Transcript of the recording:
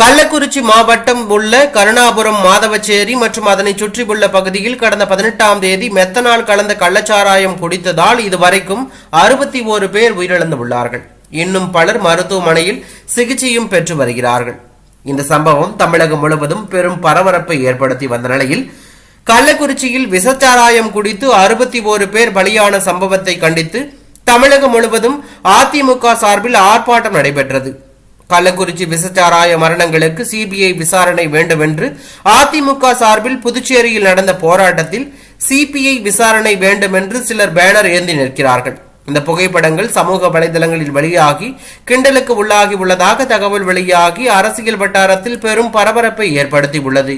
கள்ளக்குறிச்சி மாவட்டம் உள்ள கருணாபுரம் மாதவச்சேரி மற்றும் அதனை சுற்றியுள்ள பகுதியில் கடந்த பதினெட்டாம் தேதி மெத்தனால் கலந்த கள்ளச்சாராயம் குடித்ததால் இதுவரைக்கும் அறுபத்தி ஓரு பேர் உயிரிழந்துள்ளார்கள். இன்னும் பலர் மருத்துவமனையில் சிகிச்சையும் பெற்று வருகிறார்கள். இந்த சம்பவம் தமிழகம் முழுவதும் பெரும் பரபரப்பை ஏற்படுத்தி வந்த நிலையில் கள்ளக்குறிச்சியில் விசச்சாராயம் குடித்து அறுபத்தி ஓரு பேர் பலியான சம்பவத்தை கண்டித்து தமிழகம் முழுவதும் அதிமுக சார்பில் ஆர்ப்பாட்டம் நடைபெற்றது. கள்ளக்குறிச்சி விசச்சாராய மரணங்களுக்கு சிபிஐ விசாரணை வேண்டும் என்று அதிமுக சார்பில் புதுச்சேரியில் நடந்த போராட்டத்தில் சிபிஐ விசாரணை வேண்டும் என்று சிலர் பேனர் ஏந்தி நிற்கிறார்கள். இந்த புகைப்படங்கள் சமூக வலைதளங்களில் வெளியாகி கிண்டலுக்கு உள்ளாகி உள்ளதாக தகவல் வெளியாகி அரசியல் வட்டாரத்தில் பெரும் பரபரப்பை ஏற்படுத்தி உள்ளது